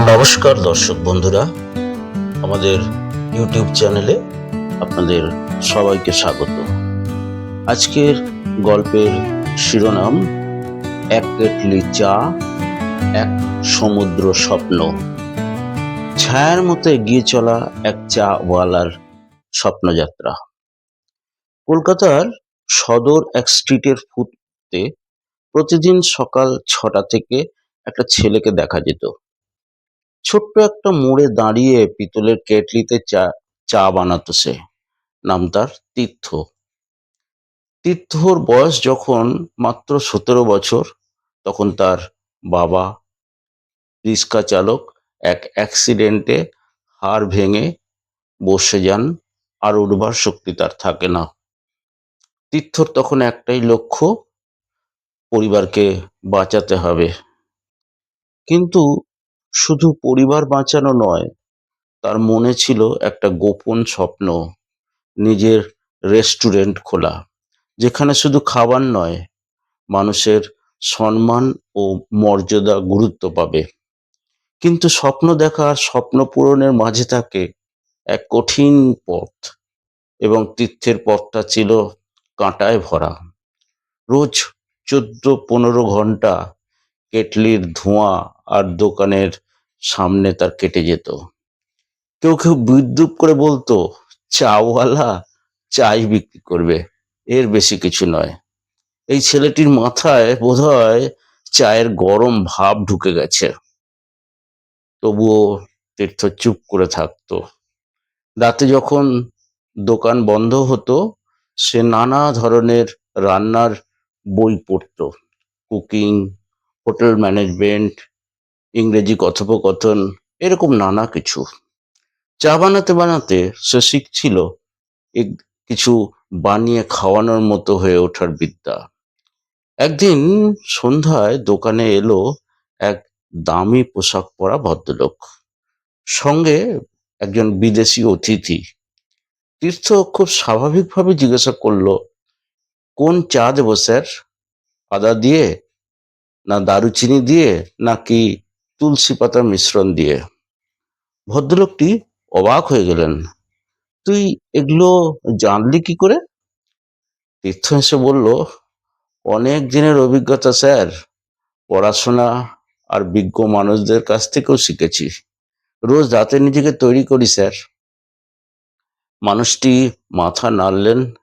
নমস্কার দর্শক বন্ধুরা, আমাদের ইউটিউব চ্যানেলে আপনাদের সবাইকে স্বাগত। আজকের গল্পের শিরোনাম, এক কেটলি চা, এক সমুদ্র স্বপ্ন। ছায়ার মতো এগিয়ে চলা এক চাওয়ালার স্বপ্নযাত্রা। কলকাতার সদর এক স্ট্রিটের ফুটতে প্রতিদিন সকাল ছটা থেকে একটা ছেলেকে দেখা যেত। ছোট্ট একটা মোড়ে দাঁড়িয়ে পিতলের কেটলিতে চা চা বানাতো সে। নাম তার তীর্থ। তীর্থর বয়স যখন মাত্র সতেরো বছর, তখন তার বাবা রিক্সা চালক এক অ্যাক্সিডেন্টে হাড় ভেঙে বসে যান, আর উঠবার শক্তি তার থাকে না। তীর্থর তখন একটাই লক্ষ্য, পরিবারকে বাঁচাতে হবে। কিন্তু শুধু পরিবার বাঁচানো নয়, তার মনে ছিল একটা গোপন স্বপ্ন, নিজের রেস্টুরেন্ট খোলা, যেখানে শুধু খাবার নয়, মানুষের সম্মান ও মর্যাদা গুরুত্ব পাবে। কিন্তু স্বপ্ন দেখা আর স্বপ্ন পূরণের মাঝে থাকে এক কঠিন পথ এবং তীর্থের পথটা ছিল কাঁটায় ভরা। রোজ চোদ্দ পনেরো ঘণ্টা কেটলির ধোঁয়া আর দোকানের সামনে তার কেটে যেত। কেউ কেউ বিদ্রুপ করে বলতো, চাওয়ালা চাই বিক্রি করবে, এর বেশি কিছু নয়। এই ছেলেটির মাথায় বোধহয় চায়ের গরম ভাব ঢুকে গেছে। তবুও তীর্থ চুপ করে থাকতো। রাতে যখন দোকান বন্ধ হতো, সে নানা ধরনের রান্নার বই পড়তো। কুকিং, হোটেল ম্যানেজমেন্ট ইংরেজি কথোপকথন, এরকম নানা কিছু। চা বানাতে বানাতে সে শিখছিল কিছু বানিয়ে খাওয়ানোর মতো হয়ে ওঠার বিদ্যা। একদিন সন্ধ্যায় দোকানে এলো এক দামি পোশাক পরা ভদ্রলোক। সঙ্গে একজন বিদেশি অতিথি। তীর্থ খুব স্বাভাবিকভাবে জিজ্ঞাসা করল, কোন চা দেবো স্যার? আদা দিয়ে না দারুচিনি দিয়ে নাকি তুলসী পাতার মিশ্রণ দিয়ে। ভদ্রলোকটি অবাক হয়ে গেলেন। তুই এগুলো জানলি কি করে? তীর্থ এসে বলল, অনেক দিনের অভিজ্ঞতা, স্যার। পড়াশোনা আর বিজ্ঞ মানুষদের কাছ থেকেও শিখেছি। রোজ রাতে নিজেকে তৈরি করি, স্যার। মানুষটি মাথা নাড়লেন,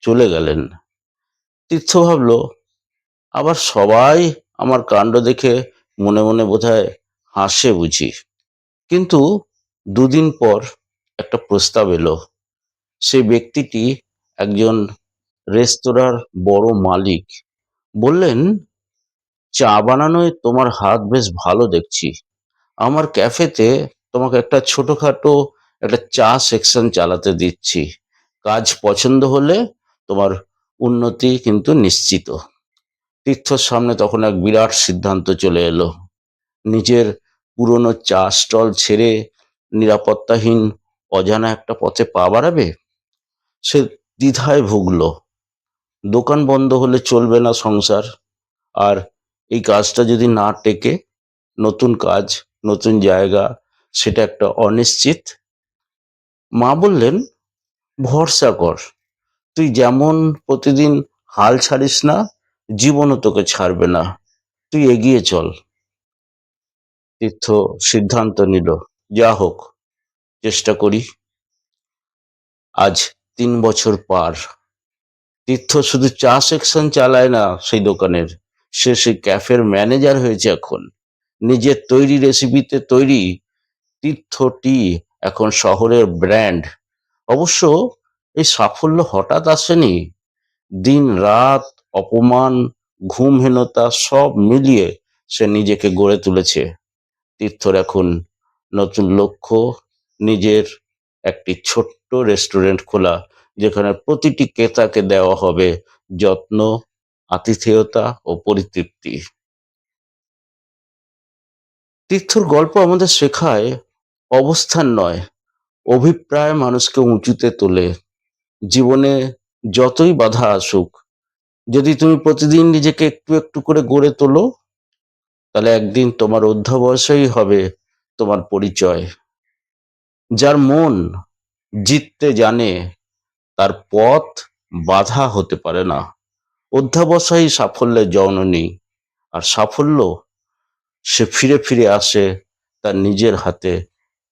চলে গেলেন। তীর্থ ভাবল, আবার সবাই আমার কাণ্ড দেখে মনে মনে বোধহয় হাসে বুঝি। কিন্তু দুদিন পর একটা প্রস্তাব এলো। সেই ব্যক্তিটি একজন রেস্তোরাঁর বড় মালিক। বললেন, চা বানানোয় তোমার হাত বেশ ভালো দেখছি। আমার ক্যাফেতে তোমাকে একটা ছোটখাটো একটা চা সেকশন চালাতে দিচ্ছি। কাজ পছন্দ হলে তোমার উন্নতি কিন্তু নিশ্চিত। তীর্থর সামনে তখন এক বিরাট সিদ্ধান্ত চলে এলো। নিজের পুরনো চা স্টল ছেড়ে নিরাপত্তাহীন অজানা একটা পথে পা বাড়াবে? সে দ্বিধায় ভুগলো। দোকান বন্ধ হলে চলবে না সংসার। আর এই কাজটা যদি না টেকে, নতুন কাজ, নতুন জায়গা, সেটা একটা অনিশ্চিত? মা বললেন, ভরসা কর। তুই যেমন প্রতিদিন হাল ছাড়িস না জীবনও তোকে ছাড়বে না। তুই এগিয়ে চল। তীর্থ সিদ্ধান্ত নিল। যা হোক, চেষ্টা করি। আজ তিন বছর পার। তীর্থ শুধু চা সেকশন চালায় না সেই দোকানের। সে সেই ক্যাফের ম্যানেজার হয়েছে এখন। নিজের তৈরি রেসিপিতে তৈরি তীর্থটি এখন শহরের ব্র্যান্ড। অবশ্য এই সাফল্য হঠাৎ আসেনি। দিন রাত অপমান, ঘুমহীনতা সব মিলিয়ে সে নিজেকে গড়ে তুলেছে। তীর্থর এখন নতুন লক্ষ্য, নিজের একটি ছোট্ট রেস্টুরেন্ট খোলা, যেখানে প্রতিটি ক্রেতাকে দেওয়া হবে যত্ন, আতিথেয়তা ও পরিতৃপ্তি। তীর্থর গল্প আমাদের শেখায় অবস্থান নয়, অভিপ্রায় মানুষকে উঁচুতে তোলে। জীবনে যতই বাধা আসুক যদি তুমি প্রতিদিন নিজেকে একটু একটু করে গড়ে তোলো, তাহলে একদিন তোমার অধ্যাবসায়ই হবে তোমার পরিচয়। যার মন জিততে জানে, তার পথ বাধা হতে পারে না। অধ্যাবসায়ী সাফল্যের জননী আর সাফল্য সে ফিরে ফিরে আসে তার নিজের হাতে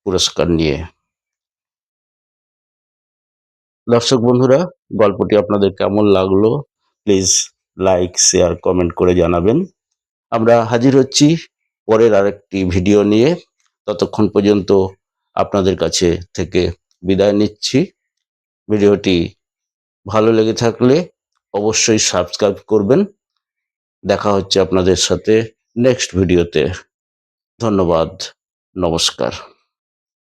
পুরস্কার নিয়ে। দর্শক বন্ধুরা, গল্পটি আপনাদের কেমন লাগল? প্লিজ লাইক শেয়ার কমেন্ট করে জানাবেন। আমরা হাজির হচ্ছি পরের আরেকটি ভিডিও নিয়ে। ততক্ষণ পর্যন্ত আপনাদের কাছে থেকে বিদায় নিচ্ছি। ভিডিওটি ভালো লেগে থাকলে অবশ্যই সাবস্ক্রাইব করবেন। দেখা হচ্ছে আপনাদের সাথে নেক্সট ভিডিওতে ধন্যবাদ, নমস্কার।